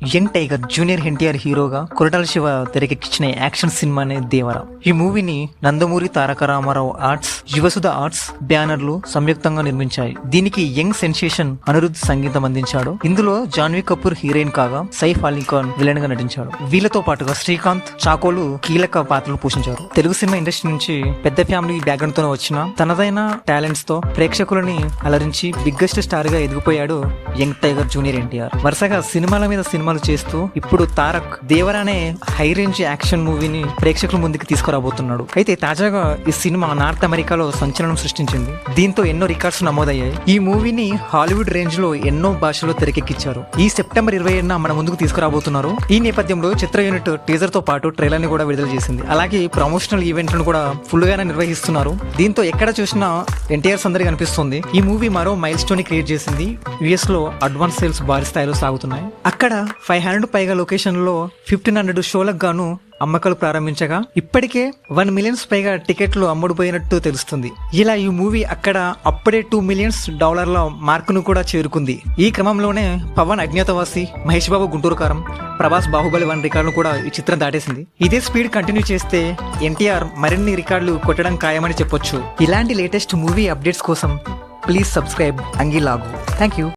Young tiger junior NTR హీరోగా కొరటాల శివ తెరకెక్కించిన action సినిమానే దేవర. ఈ మూవీని నందమూరి తారక రామారావు ఆర్ట్స్ యువసుధ ఆర్ట్స్ బ్యానర్లు సంయుక్తంగా నిర్మించాయి. దీనికి యంగ్ సెన్సేషన్ అనిరుద్ధ్ సంగీతం అందించాడు. ఇందులో జాన్వీ కపూర్ హీరోయిన్ కాగా సైఫ్ అలీ ఖాన్ విలన్గా నటించాడు. వీళ్ళతో పాటుగా శ్రీకాంత్ చాకోలు కీలక పాత్రలు పోషించారు. తెలుగు సినిమా ఇండస్ట్రీ నుంచి పెద్ద ఫ్యామిలీ బ్యాక్గ్రౌండ్ తోనే వచ్చిన తనదైన టాలెంట్స్తో ప్రేక్షకులని అలరించి బిగ్గెస్ట్ స్టార్గా ఎదిగిపోయాడు యంగ్ టైగర్ జూనియర్ ఎన్టీఆర్ వరుసగా సినిమాల మీద సినిమాలు చేస్తూ ఇప్పుడు తారక్ దేవర్ అనే హై రేంజ్ యాక్షన్ మూవీని ప్రేక్షకుల ముందుకు తీసుకురాబోతున్నాడు. అయితే తాజాగా ఈ సినిమా నార్త్ అమెరికాలో సంచలనం సృష్టించింది. దీంతో ఎన్నో రికార్డ్స్ నమోదయ్యాయి. ఈ మూవీని హాలీవుడ్ రేంజ్లో ఎన్నో భాషల్లో తెరకెక్కించారు. ఈ సెప్టెంబర్ ఇరవై ఏడున మన ముందుకు తీసుకురాబోతున్నారు. ఈ నేపథ్యంలో చిత్ర యూనిట్ టీజర్తో పాటు ట్రైలర్ని కూడా విడుదల చేసింది. అలాగే ప్రమోషనల్ ఈవెంట్లను కూడా ఫుల్ గానే నిర్వహిస్తున్నారు. దీంతో ఎక్కడ చూసినా ఎన్టీఆర్ సందడి కనిపిస్తుంది. ఈ మూవీ మరో మైల్ స్టోన్ క్రియేట్ చేసింది. యుఎస్లో అడ్వాన్స్ సేల్స్ భారీ స్థాయిలో సాగుతున్నాయి. అక్కడ ఫైవ్ హండ్రెడ్ పైగా లొకేషన్లో ఫిఫ్టీన్ హండ్రెడ్ షోలకు గాను అమ్మకాలు ప్రారంభించగా ఇప్పటికే వన్ మిలియన్స్ పైగా టికెట్లు అమ్ముడుపోయినట్టు తెలుస్తుంది. ఇలా ఈ మూవీ అక్కడ అప్పుడే టూ మిలియన్స్ డాలర్ల మార్కును కూడా చేరుకుంది. ఈ క్రమంలోనే పవన్ అజ్ఞాతవాసి మహేష్ బాబు గుంటూరు కారం ప్రభాస్ బాహుబలి వన్ రికార్డును కూడా ఈ చిత్రం దాటేసింది. ఇదే స్పీడ్ కంటిన్యూ చేస్తే ఎన్టీఆర్ మరిన్ని రికార్డులు కొట్టడం ఖాయమని చెప్పొచ్చు. ఇలాంటి లేటెస్ట్ మూవీ అప్డేట్స్ కోసం ప్లీజ్ సబ్స్క్రైబ్ అంగిలాగు. Thank you.